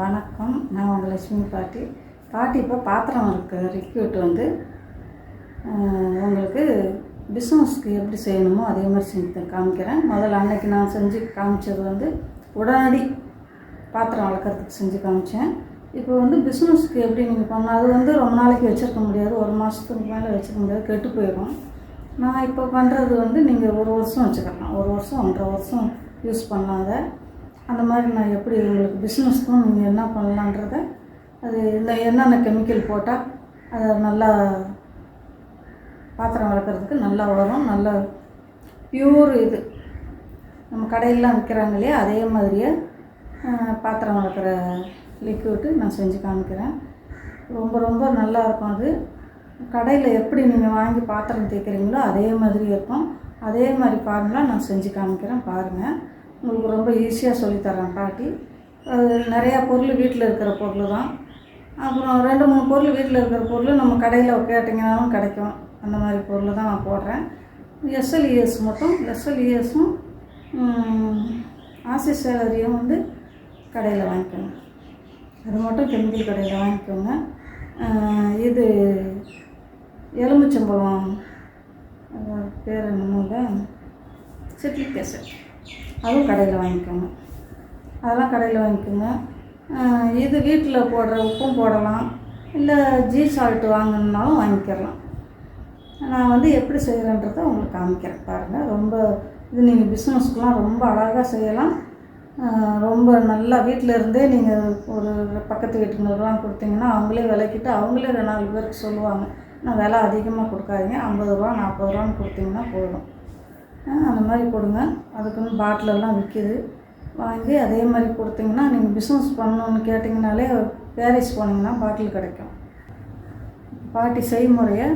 வணக்கம். நான் உங்கள் லட்சுமி பாட்டி. பாட்டி இப்போ பாத்திரம் இருக்க ரிக்யூட் வந்து உங்களுக்கு பிஸ்னஸ்க்கு எப்படி செய்யணுமோ அதே மாதிரி செஞ்சு காமிக்கிறேன். முதல்ல அன்னைக்கு நான் செஞ்சு காமிச்சது வந்து உடனடி பாத்திரம் வளர்க்குறதுக்கு செஞ்சு காமிச்சேன். இப்போ வந்து பிஸ்னஸ்க்கு எப்படி நீங்கள் பண்ணணும்? அது வந்து ரொம்ப நாளைக்கு வச்சுருக்க முடியாது. ஒரு மாதத்துக்கு மேலே வச்சுருக்க முடியாது. கெட்டு போயிடும் நான் இப்போ பண்ணுறது வந்து நீங்கள் ஒரு வருஷம் வச்சுக்கலாம். ஒரு வருஷம் ஒன்றரை வருஷம் யூஸ் பண்ணாத அந்த மாதிரி நான் எப்படி உங்களுக்கு பிஸ்னஸ்க்கும் நீங்கள் என்ன பண்ணலான்றத அது இந்த என்னென்ன கெமிக்கல் போட்டால் அதை நல்லா பாத்திரம் வளர்க்குறதுக்கு நல்லா வளரும் நல்ல பியூர் இது. நம்ம கடையிலாம் விற்கிறாங்க இல்லையா அதே மாதிரியே பாத்திரம் வளர்க்குற லிக்விட்டு நான் செஞ்சு காமிக்கிறேன். ரொம்ப ரொம்ப நல்லா இருக்கும் அது. கடையில் எப்படி நீங்கள் வாங்கி பாத்திரம் தேய்க்கிறீங்களோ அதே மாதிரி இருக்கும். அதே மாதிரி ஃபார்முலா நான் செஞ்சு காமிக்கிறேன் பாருங்கள் உங்களுக்கு ரொம்ப ஈஸியாக சொல்லித்தரேன் பாட்டி. அது நிறையா பொருள் வீட்டில் இருக்கிற பொருள் தான் அப்புறம் ரெண்டு மூணு பொருள் வீட்டில் இருக்கிற பொருள் நம்ம கடையில் கேட்டிங்கனாலும் கிடைக்கும். அந்த மாதிரி பொருள் தான் நான் போடுறேன். எஸ்எல்இஎஸ் மட்டும் எஸ்எல்இஎஸும் ஆசி சேலரியும் வந்து கடையில் வாங்கிக்கோங்க அது மட்டும் கெமிக்கல் கடையில் வாங்கிக்கோங்க. இது எலுமிச்சம்பழம் பேர் பேர் என்னமோல சிட்ரிக் ஆசிட் அதுவும் கடையில் வாங்கிக்கோங்க. அதெல்லாம் கடையில் வாங்கிக்கோங்க. இது வீட்டில் போடுற உப்பும் போடலாம். இல்லை ஜீ சால்ட் வாங்கணுன்னாலும் வாங்கிக்கிறலாம் நான் வந்து எப்படி செய்கிறேன்றதை உங்களுக்கு காமிக்கிறேன் பாருங்கள் ரொம்ப இது நீங்கள் பிஸ்னஸ்க்குலாம் ரொம்ப அழகாக செய்யலாம். ரொம்ப நல்லா வீட்டில் இருந்தே நீங்கள் ஒரு பக்கத்து வீட்டுங்களுக்கெல்லாம் கொடுத்தீங்கன்னா அவங்களே விலைக்கிட்டு அவங்களே ரெண்டு நாலு பேருக்கு சொல்லுவாங்க. நான் விலை அதிகமாக கொடுக்காதீங்க. ஐம்பது ரூபா நாற்பது ரூபான்னு கொடுத்தீங்கன்னா போதும். அந்த மாதிரி கொடுங்க அதுக்குன்னு பாட்டிலெல்லாம் விற்கிது வாங்கி அதே மாதிரி கொடுத்தீங்கன்னா நீங்கள் பிஸ்னஸ் பண்ணணுன்னு கேட்டிங்கனாலே பேரிஸ் போனீங்கன்னா பாட்டில் கிடைக்கும். பாட்டி செய்முறையை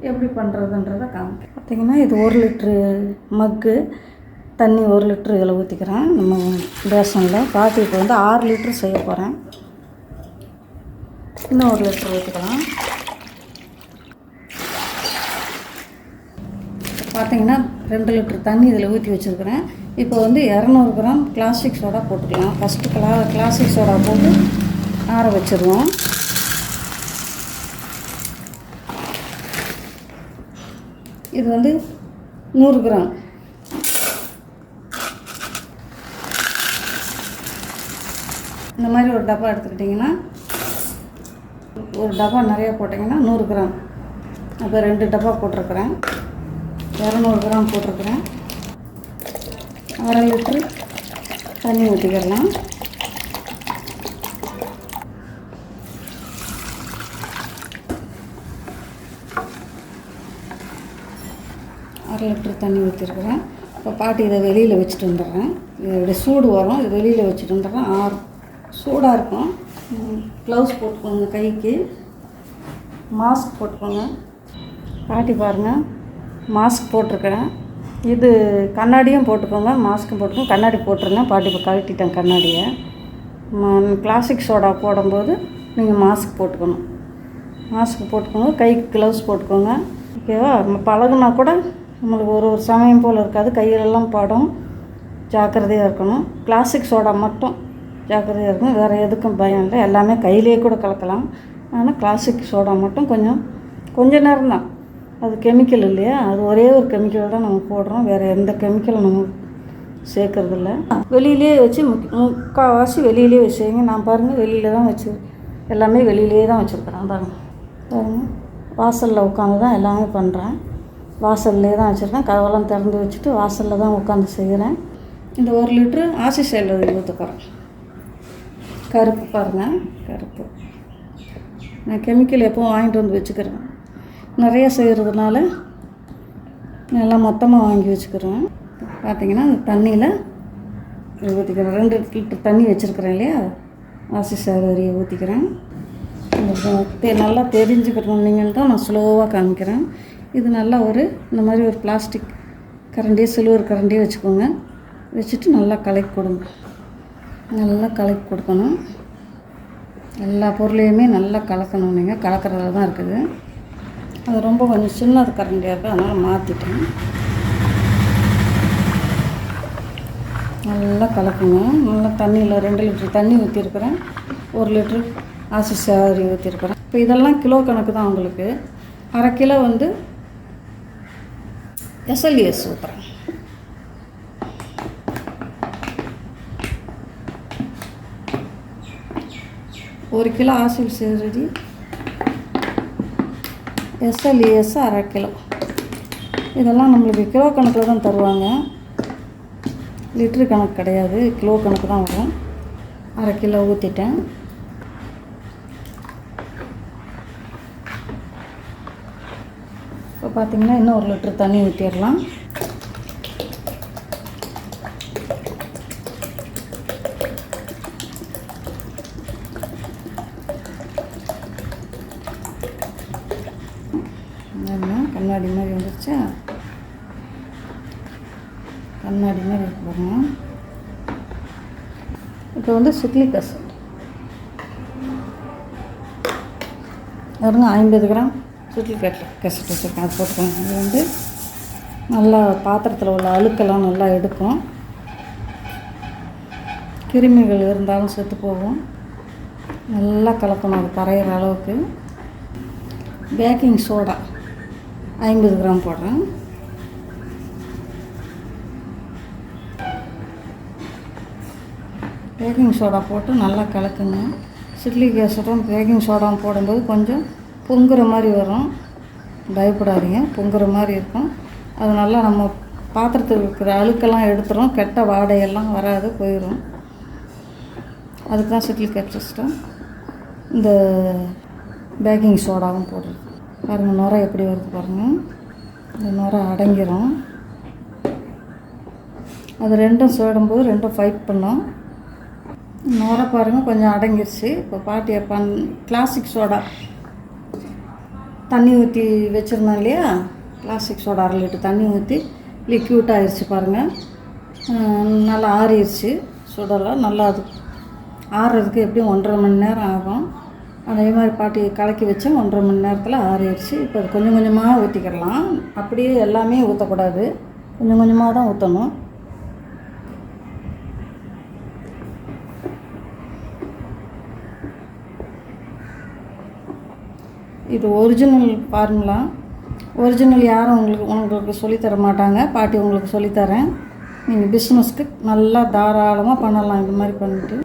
எப்படி பண்ணுறதுன்றதை காமிக்க பார்த்தீங்கன்னா இது ஒரு லிட்ரு மக்கு தண்ணி ஒரு லிட்ரு இதில் ஊற்றிக்கிறேன் நம்ம பேசனில் பாட்டி இப்போ வந்து ஆறு லிட்ரு செய்ய போகிறேன் இன்னும் ஒரு லிட்ரு ஊற்றிக்கலாம் பார்த்தீங்கன்னா ரெண்டு லிட்டர் தண்ணி இதில் ஊற்றி வச்சுருக்கிறேன். இப்போ வந்து இரநூறு கிராம் கிளாசிக் சோடா போட்டுக்கலாம். ஃபஸ்ட்டு கிளா கிளாசிக் சோடா போட்டு ஆற வச்சுருவோம். இது வந்து நூறு கிராம். இந்த மாதிரி ஒரு டப்பா எடுத்துக்கிட்டிங்கன்னா ஒரு டப்பா நிறையா போட்டிங்கன்னா நூறு கிராம். அப்போ ரெண்டு டப்பா போட்டிருக்குறேன். இரநூறு கிராம் போட்டிருக்கிறேன். அரை லிட்ரு தண்ணி ஊற்றிக்கிடலாம் அரை லிட்ரு தண்ணி ஊற்றிருக்கிறேன் இப்போ பாட்டி இதை வெளியில் வச்சுட்டு வந்துடுறேன். இதோடைய சூடு வரும். இது வெளியில் வச்சுட்டு வந்துடுறேன். ஆறு சூடாக இருக்கும். க்ளவுஸ் போட்டுக்கோங்க கைக்கு. மாஸ்க் போட்டுக்கோங்க. பாட்டி பாருங்கள் மாஸ்க் போட்டிருக்கிறேன் இது கண்ணாடியும் போட்டுக்கோங்க மாஸ்க்கும் போட்டுக்கோங்க கண்ணாடி போட்டுருங்க பாட்டி இப்போ கழட்டிட்டேன் கண்ணாடியை. கிளாசிக் சோடா போடும்போது நீங்கள் மாஸ்க் போட்டுக்கணும். மாஸ்க் போட்டுக்கோங்க. கைக்கு க்ளவுஸ் போட்டுக்கோங்க. ஓகேவா நம்ம பழகுனா கூட நம்மளுக்கு ஒரு ஒரு சமயம் போல் இருக்காது. கையிலெல்லாம் படம். ஜாக்கிரதையாக இருக்கணும். கிளாசிக் சோடா மட்டும் ஜாக்கிரதையாக இருக்கணும். வேறு எதுக்கும் பயம் இல்லை. எல்லாமே கையிலேயே கூட கலக்கலாம். ஆனால் கிளாசிக் சோடா மட்டும் கொஞ்சம் கொஞ்ச நேரம் தான் அது கெமிக்கல் இல்லையா? அது ஒரே ஒரு கெமிக்கலை தான் நம்ம போடுறோம். வேறு எந்த கெமிக்கலும் நம்ம சேர்க்குறதில்ல. வெளியிலே வச்சு முக் முக்கால்வாசி வெளியிலே வச்சுங்க நான் பாருங்கள் வெளியில் தான் வச்சு எல்லாமே வெளியிலே தான் வச்சுருக்குறேன். பாருங்கள் பாருங்கள் வாசலில் உட்காந்து தான் எல்லாமே பண்ணுறேன் வாசல்லே தான் வச்சுருக்கேன். கதவெல்லாம் திறந்து வச்சுட்டு வாசலில் தான் உட்காந்து செய்கிறேன் இந்த ஒரு லிட்ரு ஆசி சைடில் ஊற்ற கருப்பு பாருங்கள் கருப்பு. நான் கெமிக்கல் எப்போவும் வாங்கிட்டு வந்து வச்சுக்கிறேன். நிறைய செய்கிறதுனால எல்லாம் மொத்தமாக வாங்கி வச்சுக்கிறேன் பார்த்தீங்கன்னா அந்த தண்ணியில் ஊற்றிக்கிறேன் ரெண்டு லிட்டர் தண்ணி வச்சுருக்கிறேன் இல்லையா? ஆசி சேலரியை ஊற்றிக்கிறேன் நல்லா தெரிஞ்சுக்கணும். நீங்கள் தான் நான் ஸ்லோவாக காமிக்கிறேன். இது நல்லா ஒரு இந்த மாதிரி ஒரு பிளாஸ்டிக் கரண்டி சில்வர் கரண்டியே வச்சுக்கோங்க. வச்சுட்டு நல்லா கலக்கி கொடுங்க. நல்லா கலக்கி கொடுக்கணும். எல்லா பொருளையுமே நல்லா கலக்கணும். நீங்கள் கலக்கிறதுல தான் இருக்குது. அது ரொம்ப கொஞ்சம் சின்னது கரண்டியாக இருக்குது அதனால் மாற்றிட்டேன் நல்லா கலக்குங்க. நல்லா தண்ணியில் ரெண்டு லிட்டர் தண்ணி ஊற்றிருக்கிறேன் ஒரு லிட்ரு ஆசி சாரி ஊற்றிருக்கிறேன் இப்போ இதெல்லாம் கிலோ கணக்கு தான் உங்களுக்கு. அரை கிலோ வந்து எஸ்எல்இஎஸ் ஊற்றுறேன் ஒரு கிலோ ஆசில் சேரடி எஸ்எல்இஎஸ் அரை கிலோ. இதெல்லாம் நம்மளுக்கு கிலோ கணக்கில் தான் தருவாங்க. லிட்ரு கணக்கு கிடையாது. கிலோ கணக்கு தான் வரும். அரை கிலோ ஊற்றிட்டேன் இப்போ பார்த்தீங்கன்னா இன்னும் ஒரு லிட்ரு தண்ணி ஊற்றிடலாம் என்ன கண்ணாடி மாதிரி வந்துருச்சா? கண்ணாடி மாதிரி இருக்கு பாருங்க. இப்போ வந்து சிக்லிக் அசிட் பாருங்க ஐம்பது கிராம் சுற்றி கட்டில் கசட்டு வச்சுருக்கேன். அது போட்டுக்கோங்க. இது வந்து நல்லா பாத்திரத்தில் உள்ள அழுக்கெல்லாம் நல்லா எடுக்கும். கிருமிகள் இருந்தாலும் செத்து போகும். நல்லா கலக்கணும். அது கரையிற அளவுக்கு. Baking soda. ஐம்பது கிராம் போடுறேன். பேக்கிங் சோடா போட்டு நல்லா கலக்குங்க. சிட்லிக் ஆசிடும் பேக்கிங் சோடாவும் போடும்போது கொஞ்சம் பொங்குற மாதிரி வரும். பயப்படாதீங்க பொங்குற மாதிரி இருக்கும். அது நல்லா நம்ம பாத்திரத்தில் இருக்கிற அழுக்கெல்லாம் எடுத்துரும். கெட்ட வாடையெல்லாம் வராது போயிடும் அதுக்கு தான் சிட்லிக் சிஸ்டம் இந்த பேக்கிங் சோடாவும் போடுறது. பாருங்கள் நுரை எப்படி வருது பாருங்கள் இந்த நுரை அடங்கிரும். அது ரெண்டும் சுடும்போது ரெண்டும் ஃபைட் பண்ணும். நுரை பாருங்கள் கொஞ்சம் அடங்கிருச்சு. இப்போ பாட்டி பண் கிளாசிக் சோடா தண்ணி ஊற்றி வச்சுருந்தோம் இல்லையா? கிளாசிக் சோடா அரை லிட்டர் தண்ணி ஊற்றி லிக்யூட் ஆயிடுச்சு பாருங்கள் நல்லா ஆறிடுச்சு சுடலாம் நல்லா அது ஆறுறதுக்கு எப்படியும் ஒன்றரை மணி நேரம் ஆகும். அதே மாதிரி பாட்டி கலக்கி வச்சு ஒன்றரை மணி நேரத்தில் ஆறிடுச்சு. இப்போ அது கொஞ்சம் கொஞ்சமாக ஊற்றிக்கிடலாம் அப்படியே எல்லாமே ஊற்றக்கூடாது கொஞ்சம் கொஞ்சமாக தான் ஊற்றணும் இது ஒரிஜினல் ஃபார்முலா ஒரிஜினல் யாரும் உங்களுக்கு உங்களுக்கு சொல்லித் தர மாட்டாங்க. பாட்டி உங்களுக்கு சொல்லித்தரேன். நீங்கள் பிஸ்னஸ்க்கு நல்லா தாராளமாக பண்ணலாம். இந்த மாதிரி பண்ணிட்டு.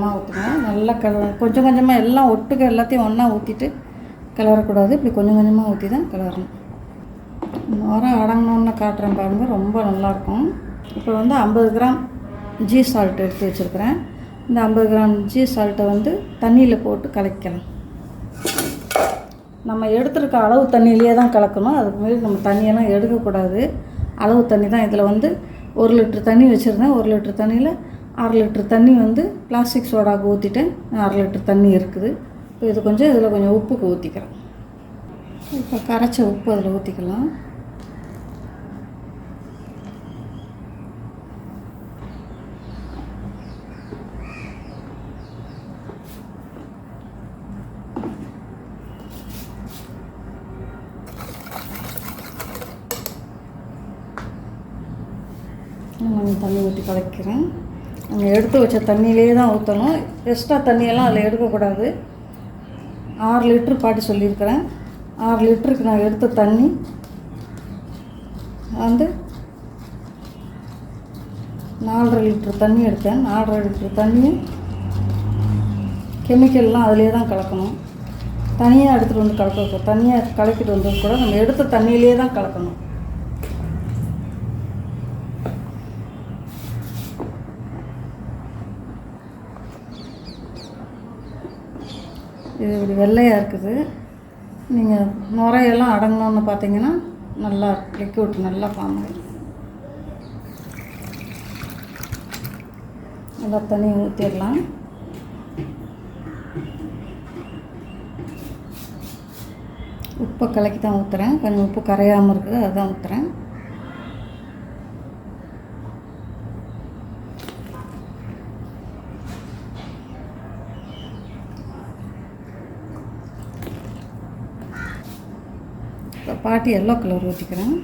கொஞ்சமாக ஊற்றுங்க நல்லா கிள கொஞ்சம் கொஞ்சமாக எல்லாம் ஒட்டுக்க எல்லாத்தையும் ஒன்றா ஊற்றிட்டு கிளறக்கூடாது இப்படி கொஞ்சம் கொஞ்சமாக ஊற்றி தான் கிளறணும் நுரம் அடங்கணுன்னு காட்டுறேன் பாருங்கள் ரொம்ப நல்லாயிருக்கும். இப்போ வந்து ஐம்பது கிராம் ஜீ சால்ட் எடுத்து வச்சுருக்கிறேன். இந்த ஐம்பது கிராம் ஜீ சால்ட்டை வந்து தண்ணியில் போட்டு கலக்கலாம். நம்ம எடுத்துருக்க அளவு தண்ணியிலேயே தான் கலக்கணும். அதுக்கு மாரி நம்ம தண்ணியெல்லாம் எடுக்கக்கூடாது. அளவு தண்ணி தான் இதில் வந்து ஒரு லிட்ரு தண்ணி வச்சுருந்தேன். ஒரு லிட்ரு தண்ணியில் அரை லிட்ரு தண்ணி வந்து பிளாஸ்டிக் சோடாவுக்கு ஊற்றிட்டேன் அரை லிட்ரு தண்ணி இருக்குது. இப்போ இது கொஞ்சம் இதில் கொஞ்சம் உப்புக்கு ஊற்றிக்கிறேன் இப்போ கரைச்ச உப்பு அதில் ஊற்றிக்கலாம் நான் தண்ணி ஊற்றி கலக்கிறேன். எடுத்து வச்ச தண்ணியிலே தான் ஊற்றணும் எக்ஸ்ட்ரா தண்ணியெல்லாம் அதில் எடுக்கக்கூடாது. ஆறு லிட்ரு பாட்டி சொல்லியிருக்கிறேன். ஆறு லிட்டருக்கு நான் எடுத்த தண்ணி. வந்து நாலரை லிட்ரு தண்ணி எடுத்தேன். நாலரை லிட்ரு தண்ணி கெமிக்கல்லாம் அதிலே தான் கலக்கணும். தனியாக எடுத்துகிட்டு வந்து கலக்க தனியாக கலக்கிட்டு வந்தது கூட நம்ம எடுத்த தண்ணியிலே தான் கலக்கணும். இது இப்படி வெள்ளையாக இருக்குது. நீங்கள் நுரையெல்லாம் அடங்கணும்னு பார்த்தீங்கன்னா நல்லா லிக்விட் நல்லா ஃபார்ம் ஆகிடும் நல்லா தண்ணி ஊற்றிடலாம் உப்பை கலக்கி தான் ஊற்றுறேன் கொஞ்சம் உப்பு கரையாமல் இருக்குது அதுதான் ஊற்றுறேன் பாட்டி எல்லோ கலர் ஊற்றிக்கிறேன்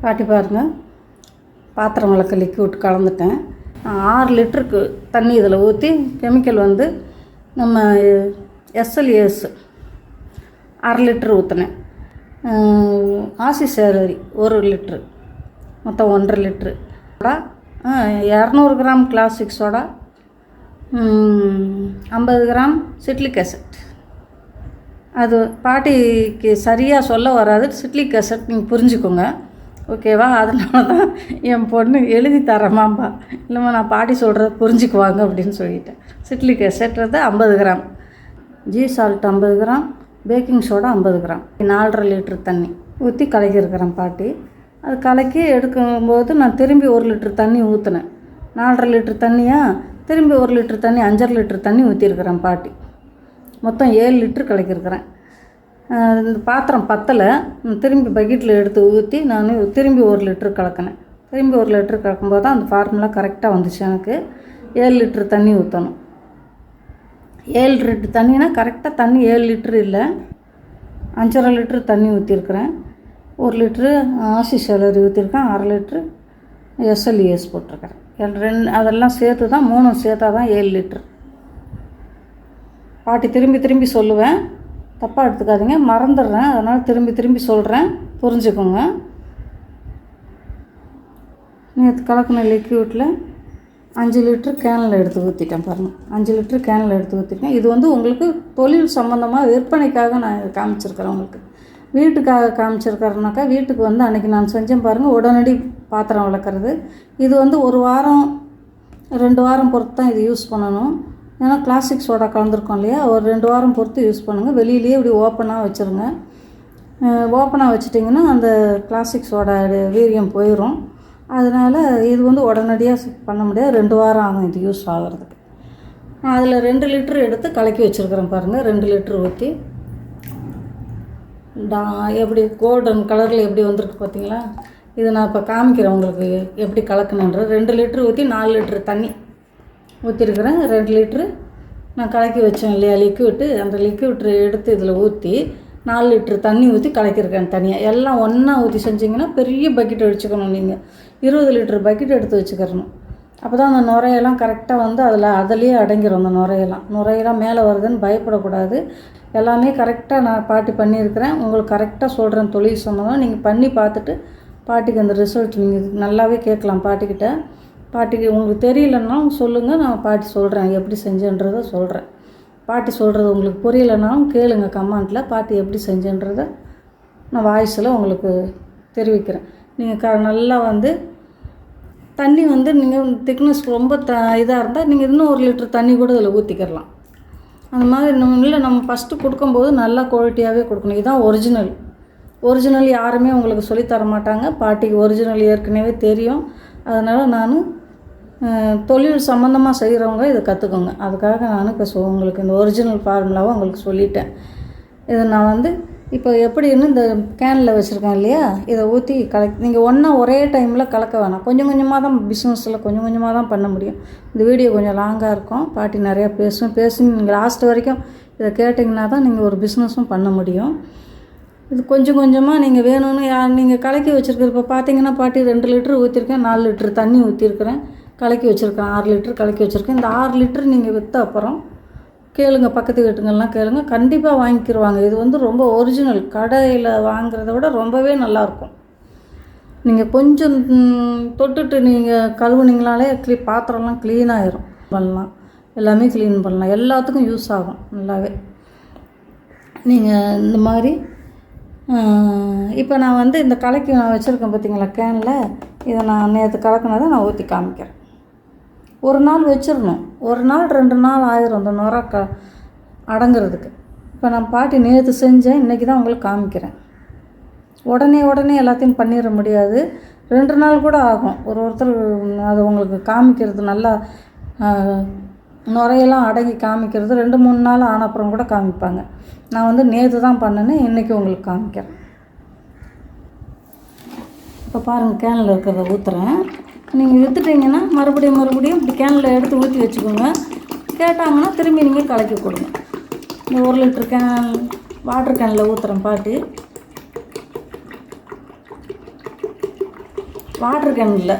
பாட்டி பாருங்கள் பாத்திரம் விளக்க லிக்விட் கலந்துட்டேன். ஆறு லிட்டருக்கு தண்ணி இதில் ஊற்றி கெமிக்கல் வந்து நம்ம எஸ்எல்ஏஎஸ் அரை லிட்ரு ஊற்றினேன் ஆசி சேரரி ஒரு லிட்ரு மொத்தம் ஒன்றரை லிட்ரு. சோடா இரநூறு கிராம் கிளாசிக் சோடா ஐம்பது கிராம் சிட்லிக் அசட் அது பாட்டிக்கு சரியாக சொல்ல வராது சிட்லிக் அசட் நீங்கள் புரிஞ்சுக்கோங்க. ஓகேவா? அதனால தான் என் பொண்ணு எழுதி தரமாம்பா. இல்லைம்மா நான் பாட்டி சொல்கிறத புரிஞ்சுக்குவாங்க அப்படின்னு சொல்லிட்டேன். சிட்லிக் அசட்றது ஐம்பது கிராம். ஜீ சால்ட் ஐம்பது கிராம் பேக்கிங் சோடா ஐம்பது கிராம். நாலரை லிட்டர் தண்ணி ஊற்றி கலக்கியிருக்கிறேன் பாட்டி. அது கலக்கி எடுக்கும்போது நான் திரும்பி ஒரு லிட்டர் தண்ணி ஊற்றினேன் நாலரை லிட்டர் தண்ணியாக திரும்பி ஒரு லிட்டர் தண்ணி அஞ்சரை லிட்டர் தண்ணி ஊற்றிருக்கிறேன் பாட்டி. மொத்தம் ஏழு லிட்டர் கலக்கியிருக்கிறேன். இந்த பாத்திரம் பத்தலை. திரும்பி பக்கெட்டில் எடுத்து ஊற்றி நான் திரும்பி ஒரு லிட்டர் கலக்கினேன். திரும்பி ஒரு லிட்டர் கலக்கும்போது தான் அந்த ஃபார்முலா கரெக்டாக வந்துச்சு எனக்கு. ஏழு லிட்டர் தண்ணி ஊற்றணும் ஏழு லிட்டர் தண்ணினா கரெக்டாக தண்ணி ஏழு லிட்டர் இல்லை. அஞ்சரை லிட்டரு தண்ணி ஊற்றிருக்கிறேன் ஒரு லிட்ரு ஆசி சேலரி ஊற்றிருக்கேன் அரை லிட்ரு எஸ்எல்இஎஸ் போட்டிருக்கிறேன் ரெண்டு அதெல்லாம் சேர்த்து தான் மூணும் சேர்த்தா தான் ஏழு லிட்ரு. பாட்டி திரும்பி திரும்பி சொல்லுவேன். தப்பாக எடுத்துக்காதீங்க மறந்துடுறேன். அதனால் திரும்பி திரும்பி சொல்கிறேன் புரிஞ்சுக்கோங்க. நேற்று கலக்கின லிக்யூட்டில் அஞ்சு லிட்ரு கேனில் எடுத்து ஊற்றிட்டேன் பாருங்கள் அஞ்சு லிட்ரு கேனில் எடுத்து ஊற்றிட்டேன் இது வந்து உங்களுக்கு தொழில் சம்மந்தமாக விற்பனைக்காக நான் காமிச்சிருக்கிறேன் உங்களுக்கு. வீட்டுக்காக காமிச்சிருக்கிறேனாக்கா வீட்டுக்கு வந்து அன்றைக்கி நான் செஞ்சேன் பாருங்கள் உடனடி பாத்திரம் விளக்குறது. இது வந்து ஒரு வாரம் ரெண்டு வாரம் பொறுத்து தான் இது யூஸ் பண்ணணும். ஏன்னா கிளாசிக் சோடா கலந்துருக்கோம் இல்லையா? ஒரு ரெண்டு வாரம் பொறுத்து யூஸ் பண்ணுங்கள் வெளியிலேயே இப்படி ஓப்பனாக வச்சுருங்க. ஓப்பனாக வச்சிட்டிங்கன்னா அந்த கிளாசிக் சோடா வீரியம் போயிடும் அதனால் இது வந்து உடனடியாக பண்ண முடியாது. ரெண்டு வாரம் ஆகும் இது யூஸ் ஆகிறதுக்கு. அதில் ரெண்டு லிட்ரு எடுத்து கலக்கி வச்சுருக்கிறேன் பாருங்கள் ரெண்டு லிட்ரு ஊற்றி டா எப்படி கோல்டன் கலரில் எப்படி வந்திருக்கு பார்த்தீங்களா இது நான் இப்போ காமிக்கிறேன் உங்களுக்கு எப்படி கலக்கணுன்ற ரெண்டு லிட்ரு ஊற்றி நாலு லிட்ரு தண்ணி ஊற்றிருக்கிறேன் ரெண்டு லிட்ரு நான் கலக்கி வச்சேன் இல்லையா லிக்விட்டு அந்த லிக்விட் எடுத்து இதில் ஊற்றி நாலு லிட்ரு தண்ணி ஊற்றி கலக்கியிருக்கேன் தனியாக எல்லாம் ஒன்றா ஊற்றி செஞ்சிங்கன்னா பெரிய பக்கெட் வச்சுக்கணும் நீங்கள் இருபது லிட்ரு பக்கெட் எடுத்து வச்சுக்கிறணும். அப்போ தான் அந்த நுரையெல்லாம் கரெக்டாக வந்து அதில் அதிலேயே அடங்கிரும் அந்த நுரையெல்லாம். நுரையெல்லாம் மேலே வருதுன்னு பயப்படக்கூடாது. எல்லாமே கரெக்டாக நான் பாட்டி பண்ணியிருக்கிறேன். உங்களுக்கு கரெக்டாக சொல்கிறேன் தொழில் சொன்னதும் நீங்கள் பண்ணி பார்த்துட்டு பாட்டிக்கு அந்த ரிசல்ட் நீங்கள் நல்லாவே கேட்கலாம் பாட்டிக்கிட்ட. பாட்டிக்கு உங்களுக்கு தெரியலன்னா சொல்லுங்கள் நான் பாட்டி சொல்கிறேன் எப்படி செஞ்சேன்றதை சொல்கிறேன் பாட்டி சொல்கிறது உங்களுக்கு புரியலைனாலும் கேளுங்க கமெண்ட்டில் பாட்டி எப்படி செஞ்சேன்றதை நான் வாய்ஸில் உங்களுக்கு தெரிவிக்கிறேன். நீங்கள் க நல்லா வந்து தண்ணி வந்து நீங்கள் திக்னஸ் ரொம்ப த இதாக இருந்தால் நீங்கள் இன்னும் ஒரு லிட்டர் தண்ணி கூட இதில் ஊற்றிக்கிறலாம் அந்த மாதிரி நம்ம இல்லை நம்ம ஃபஸ்ட்டு கொடுக்கும்போது நல்லா குவாலிட்டியாகவே கொடுக்கணும். இதுதான் ஒரிஜினல் ஒரிஜினல் யாருமே உங்களுக்கு சொல்லித்தர மாட்டாங்க. பாட்டிக்கு ஒரிஜினல் ஏற்கனவே தெரியும். அதனால் நான் தொழில் சம்மந்தமாக செய்கிறவங்க இதை கற்றுக்கோங்க அதுக்காக நான் இப்போ உங்களுக்கு இந்த ஒரிஜினல் ஃபார்முலாவை உங்களுக்கு சொல்லிட்டேன். இதை நான் வந்து இப்போ எப்படின்னு இந்த கேனில் வச்சுருக்கேன் இல்லையா? இதை ஊற்றி கலக் நீங்கள் ஒன்றா ஒரே டைமில் கலக்க வேணாம். கொஞ்சம் கொஞ்சமாக தான் பிஸ்னஸில் கொஞ்சம் கொஞ்சமாக தான் பண்ண முடியும். இந்த வீடியோ கொஞ்சம் லாங்காக இருக்கும். பாட்டி நிறையா பேசும். பேசி நீங்கள் லாஸ்ட் வரைக்கும் இதை கேட்டிங்கன்னா தான் நீங்கள் ஒரு பிஸ்னஸும் பண்ண முடியும். இது கொஞ்சம் கொஞ்சமாக நீங்கள் வேணும்னு யார் நீங்கள் கலக்கி வச்சுருக்கிற இப்போ பார்த்தீங்கன்னா பாட்டி ரெண்டு லிட்டர் ஊற்றிருக்கேன் நாலு லிட்டர் தண்ணி ஊற்றிருக்கிறேன் கலக்கி வச்சுருக்கேன். ஆறு லிட்டர் கலக்கி வச்சுருக்கேன். இந்த ஆறு லிட்டர் நீங்கள் விற்ற அப்புறம் கேளுங்க பக்கத்து வீட்டுங்கள்லாம் கேளுங்க கண்டிப்பாக வாங்கிக்கிருவாங்க. இது வந்து ரொம்ப ஒரிஜினல் கடையில் வாங்குறத விட ரொம்பவே நல்லாயிருக்கும் நீங்கள் கொஞ்சம் தொட்டுட்டு நீங்கள் கழுவுனீங்களாலே க்ளீ பாத்திரம்லாம் க்ளீனாகிடும் பண்ணலாம். எல்லாமே க்ளீன் பண்ணலாம். எல்லாத்துக்கும் யூஸ் ஆகும் நல்லாவே. நீங்கள் இந்த மாதிரி இப்போ நான் வந்து இந்த கலக்கி நான் வச்சுருக்கேன் பார்த்தீங்களா கேனில் இதை நான் நேற்று கலக்கினதை நான் ஊற்றி காமிக்கிறேன். ஒரு நாள் வச்சிடணும் ஒரு நாள் ரெண்டு நாள் ஆயிரும் இந்த நுர க அடங்குறதுக்கு. இப்போ நான் பாட்டி நேற்று செஞ்சேன் இன்றைக்கி தான் உங்களுக்கு காமிக்கிறேன். உடனே உடனே எல்லாத்தையும் பண்ணிட முடியாது. ரெண்டு நாள் கூட ஆகும். ஒரு ஒருத்தர் அது உங்களுக்கு காமிக்கிறது நல்லா ஆஹ், நுரையெல்லாம் அடங்கி காமிக்கிறது ரெண்டு மூணு நாள் ஆன அப்புறம் கூட காமிப்பாங்க. நான் வந்து நேற்று தான் பண்ணினேன் இன்றைக்கி உங்களுக்கு காமிக்கிறேன். இப்போ பாருங்கள் கேனில் இருக்கிறத ஊற்றுறேன் நீங்கள் விற்றுட்டீங்கன்னா மறுபடியும் மறுபடியும் இப்படி கேனில் எடுத்து ஊற்றி வச்சுக்கோங்க. கேட்டாங்கன்னா திரும்பி நீங்கள் கலக்கி கொடுங்க. இந்த ஒரு லிட்டர் கேன் வாட்டர் கேனில் ஊற்றுறேன் பாட்டி. வாட்டர் கேன் இல்லை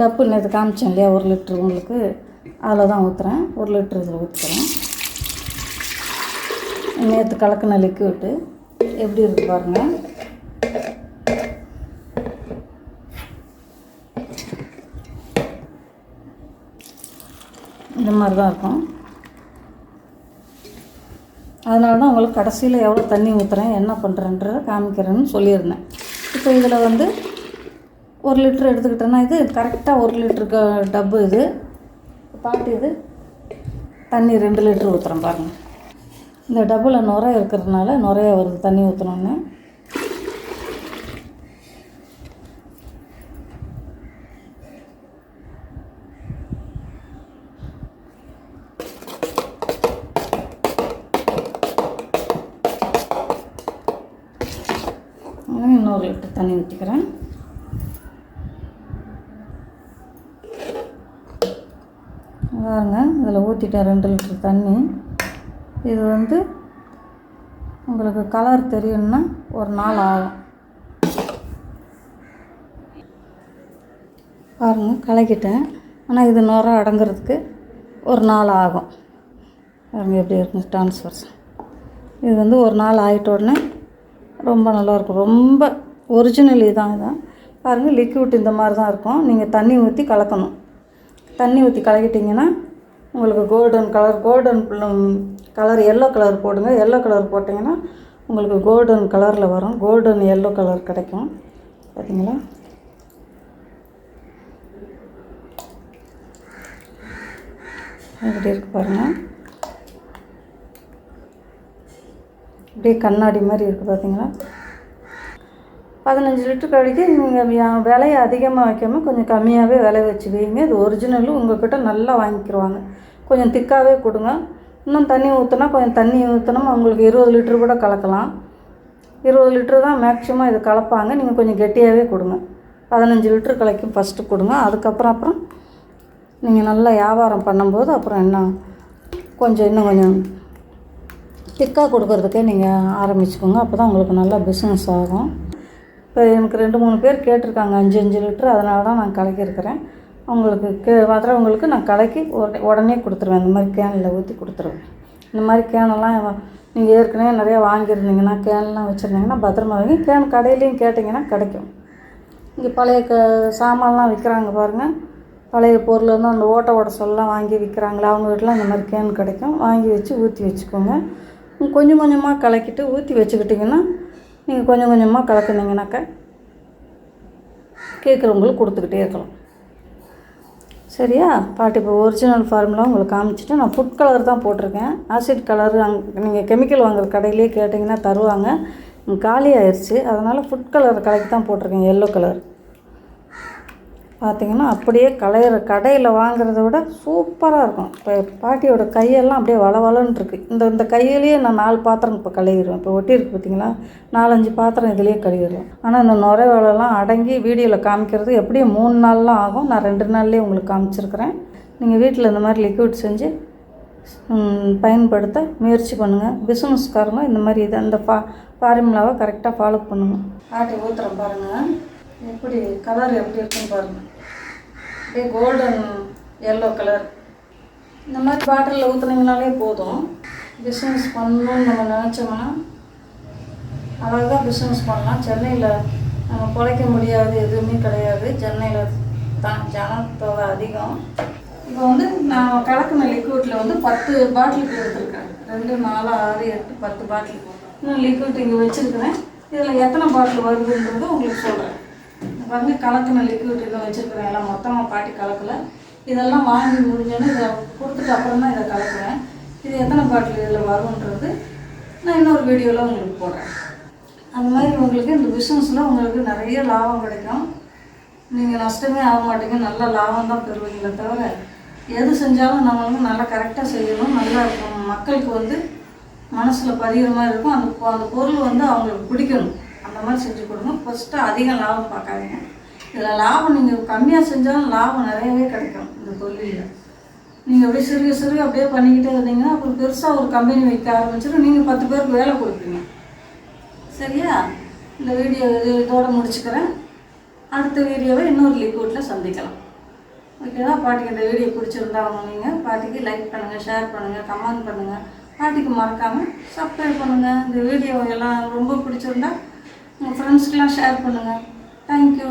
டப்பு நேற்று காமிச்சேன் இல்லையா ஒரு லிட்ரு உங்களுக்கு. அதில் தான் ஊற்றுறேன் ஒரு லிட்ரு இதில் ஊற்றுறேன் நேற்று கலக்கின லிக்விட்டு எப்படி இருக்கு பாருங்கள் இந்த மாதிரி தான் இருக்கும். அதனால தான் உங்களுக்கு கடைசியில் எவ்வளோ தண்ணி ஊற்றுறேன் என்ன பண்ணுறேன்றத காமிக்கிறேன்னு சொல்லியிருந்தேன். இப்போ இதில் வந்து ஒரு லிட்டர் எடுத்துக்கிட்டேன்னா இது கரெக்டாக ஒரு லிட்டருக்கு டப்பு இது. பாட்டு இது. தண்ணி ரெண்டு லிட்டர் ஊற்றுறேன் பாருங்கள் இந்த டப்பில் நுரை இருக்கிறதுனால நுரைய வருது தண்ணி ஊற்றணுன்னு இன்னொரு லிட்டர் தண்ணி ஊற்றிக்கிறேன் பாருங்க இதில் ஊற்றிட்டேன் ரெண்டு லிட்டர் தண்ணி. இது வந்து உங்களுக்கு கலர் தெரியணும்னா ஒரு நாள் ஆகும். பாருங்கள் கலக்கிட்டேன். ஆனால் இது நுர அடங்குறதுக்கு ஒரு நாள் ஆகும். பாருங்கள் எப்படி இருக்கும் ட்ரான்ஸ்ஃபர்ஸ் இது வந்து ஒரு நாள் ஆகிட்ட உடனே ரொம்ப நல்லாயிருக்கும் ரொம்ப ஒரிஜினல் இதான். இதான் பாருங்கள் லிக்விட் இந்த மாதிரி தான் இருக்கும். நீங்கள் தண்ணி ஊற்றி கலக்கணும். தண்ணி ஊற்றி கலக்கிட்டிங்கன்னா உங்களுக்கு golden colour golden colour yellow colour போடுங்க. எல்லோ கலர் போட்டிங்கன்னா உங்களுக்கு கோல்டன் கலரில் வரும். கோல்டன் எல்லோ கலர் கிடைக்கும். பார்த்தீங்களா எப்படி இருக்கு பாருங்கள் அப்படியே கண்ணாடி மாதிரி இருக்குது பார்த்தீங்களா பதினஞ்சு லிட்டர் கழிக்கு நீங்கள் விலையை அதிகமாக வைக்காமல் கொஞ்சம் கம்மியாகவே விலை வச்சு வைங்க. இது ஒரிஜினலும் உங்கள்கிட்ட நல்லா வாங்கிக்கிடுவாங்க கொஞ்சம் திக்காகவே கொடுங்க. இன்னும் தண்ணி ஊற்றினா கொஞ்சம் தண்ணி ஊற்றினா உங்களுக்கு இருபது லிட்ரு கூட கலக்கலாம். இருபது லிட்ரு தான் மேக்ஸிமம் இது கலப்பாங்க. நீங்கள் கொஞ்சம் கெட்டியாகவே கொடுங்க. பதினஞ்சு லிட்ரு கலக்கும் ஃபஸ்ட்டு கொடுங்க. அதுக்கப்புறம் அப்புறம் நீங்கள் நல்லா வியாபாரம் பண்ணும்போது அப்புறம் என்ன? கொஞ்சம் இன்னும் கொஞ்சம் திக்காக கொடுக்கறதுக்கே நீங்கள் ஆரம்பிச்சுக்கோங்க. அப்போ தான் உங்களுக்கு நல்லா பிஸ்னஸ் ஆகும். இப்போ எனக்கு ரெண்டு மூணு பேர் கேட்டிருக்காங்க அஞ்சு அஞ்சு லிட்டரு. அதனால தான் நான் கலக்கியிருக்கிறேன். அவங்களுக்கு கே வர்றவங்களுக்கு நான் கலக்கி உடனே உடனே கொடுத்துருவேன். இந்த மாதிரி கேனில் ஊற்றி கொடுத்துருவேன். இந்த மாதிரி கேனெல்லாம் நீங்கள் ஏற்கனவே நிறையா வாங்கியிருந்தீங்கன்னா கேன்லாம் வச்சுருந்தீங்கன்னா பத்திரமா வாங்கி கேன் கடையிலையும் கேட்டிங்கன்னா கிடைக்கும். இங்கே பழைய க சாமான்லாம் விற்கிறாங்க பாருங்கள் பழைய பொருள் வந்து அந்த ஓட்ட ஓட சொல்லலாம் வாங்கி விற்கிறாங்களே அவங்க வீட்டில் இந்த மாதிரி கேன் கிடைக்கும். வாங்கி வச்சு ஊற்றி வச்சுக்கோங்க. கொஞ்சம் கொஞ்சமாக கலக்கிட்டு ஊற்றி வச்சுக்கிட்டிங்கன்னா நீங்கள் கொஞ்சம் கொஞ்சமாக கலக்குனீங்கனாக்கா கேட்குறவங்களுக்கு கொடுத்துக்கிட்டே இருக்கலாம். சரியா? பாட்டு இப்போ ஒரிஜினல் ஃபார்முலா உங்களுக்கு காமிச்சிட்டு நான் ஃபுட் கலர் தான் போட்டிருக்கேன். ஆசிட் கலர் அங் நீங்கள் கெமிக்கல் வாங்குற கடையிலே கேட்டிங்கன்னா தருவாங்க. காலி ஆயிடுச்சு அதனால் ஃபுட் கலர் கலக்கு தான் போட்டிருக்கேன் எல்லோ கலர் பார்த்திங்கன்னா அப்படியே கலையிற கடையில் வாங்குறத விட சூப்பராக இருக்கும். இப்போ பாட்டியோட கையெல்லாம் அப்படியே வளவளன்னு இருக்குது இந்த இந்த கையிலேயே நான் நாலு பாத்திரம் இப்போ கழுவிடுவேன். இப்போ ஒட்டியிருக்கு பார்த்தீங்களா நாலஞ்சு பாத்திரம் இதுலேயே கழுவிடுவேன். ஆனால் இந்த நுரை அடங்கி வீடியோவில் காமிக்கிறது எப்படியும் மூணு நாள்லாம் ஆகும். நான் ரெண்டு நாள்லேயே உங்களுக்கு காமிச்சிருக்கிறேன். நீங்கள் வீட்டில் இந்த மாதிரி லிக்விட் செஞ்சு பயன்படுத்த முயற்சி பண்ணுங்கள் பிஸ்னஸ்காரங்க இந்த மாதிரி இதை அந்த ஃபா ஃபார்முலாவை கரெக்டாக ஃபாலோ பண்ணுங்கள் ஆட்டி ஊற்றுறேன் பாருங்கள் எப்படி கலர் எப்படி இருக்குன்னு பாருங்கள் அப்படியே கோல்டன் எல்லோ கலர் இந்த மாதிரி பாட்டிலில் ஊற்றுனீங்கனாலே போதும். பிஸ்னஸ் பண்ணணும்னு நம்ம நினச்சோம்னா அழகாக பிஸ்னஸ் பண்ணலாம். சென்னையில் நம்ம பிழைக்க முடியாது எதுவுமே கிடையாது. சென்னையில் தான் ஜனத்தொகை அதிகம். இப்போ வந்து நான் கலக்கின லிக்விட்டில் வந்து பத்து பாட்டிலுக்கு எடுத்துருக்கேன். ரெண்டு நாலு ஆறு எட்டு பத்து பாட்டில் இன்னும் லிக்விட் இங்கே வச்சுருக்கிறேன். இதில் எத்தனை பாட்டில் வருதுன்றது உங்களுக்கு சொல்கிறேன் வந்து கலக்கின லிக்விட் இன்னும் வச்சுருக்குறேன் எல்லாம் மொத்தமாக பாட்டி கலக்கலை. இதெல்லாம் வாங்கி முடிஞ்சோன்னு இதை கொடுத்துட்டு அப்புறம் தான் இதை கலக்குறேன். இது எத்தனை பாட்டில் இதில் வரும்ன்றது நான் இன்னொரு வீடியோவில் உங்களுக்கு போடுறேன். அந்த மாதிரி உங்களுக்கு இந்த பிஸ்னஸில் உங்களுக்கு நிறைய லாபம் கிடைக்கும். நீங்கள் நஷ்டமே ஆக மாட்டீங்க. நல்ல லாபம் தான் பெறுவீங்களே தவிர எது செஞ்சாலும் நம்ம வந்து நல்லா கரெக்டாக செய்யணும். நல்லா இருக்கும் மக்களுக்கு வந்து மனசில் பதிகிற மாதிரி இருக்கும். அந்த அந்த பொருள் வந்து அவங்களுக்கு பிடிக்கணும். அந்த மாதிரி செஞ்சு கொடுங்க ஃபஸ்ட்டு அதிகம் லாபம் பார்க்காதீங்க. இதில் லாபம் நீங்கள் கம்மியாக செஞ்சாலும் லாபம் நிறையவே கிடைக்கும் இந்த தொழிலில் நீங்கள் அப்படியே சிறுக சிறுக அப்படியே பண்ணிக்கிட்டே இருந்தீங்கன்னா அப்புறம் பெருசாக ஒரு கம்பெனி வைக்க ஆரம்பிச்சிடும். நீங்கள் பத்து பேருக்கு வேலை கொடுப்பீங்க. சரியா? இந்த வீடியோ இது- இதோட முடிச்சுக்கிறேன். அடுத்த வீடியோவை இன்னொரு லிக்விட்டில் சந்திக்கலாம். ஓகேவா பாட்டிக்கு இந்த வீடியோ பிடிச்சிருந்தா அவங்க நீங்கள் பாட்டிக்கு லைக் பண்ணுங்கள் ஷேர் பண்ணுங்கள் கமெண்ட் பண்ணுங்கள் பாட்டிக்கு மறக்காமல் சப்ஸ்கிரைப் பண்ணுங்கள் இந்த வீடியோ எல்லாம் ரொம்ப பிடிச்சிருந்தா உங்கள் ஃப்ரெண்ட்ஸ்க்கெலாம் ஷேர் பண்ணுங்கள் தேங்க்யூ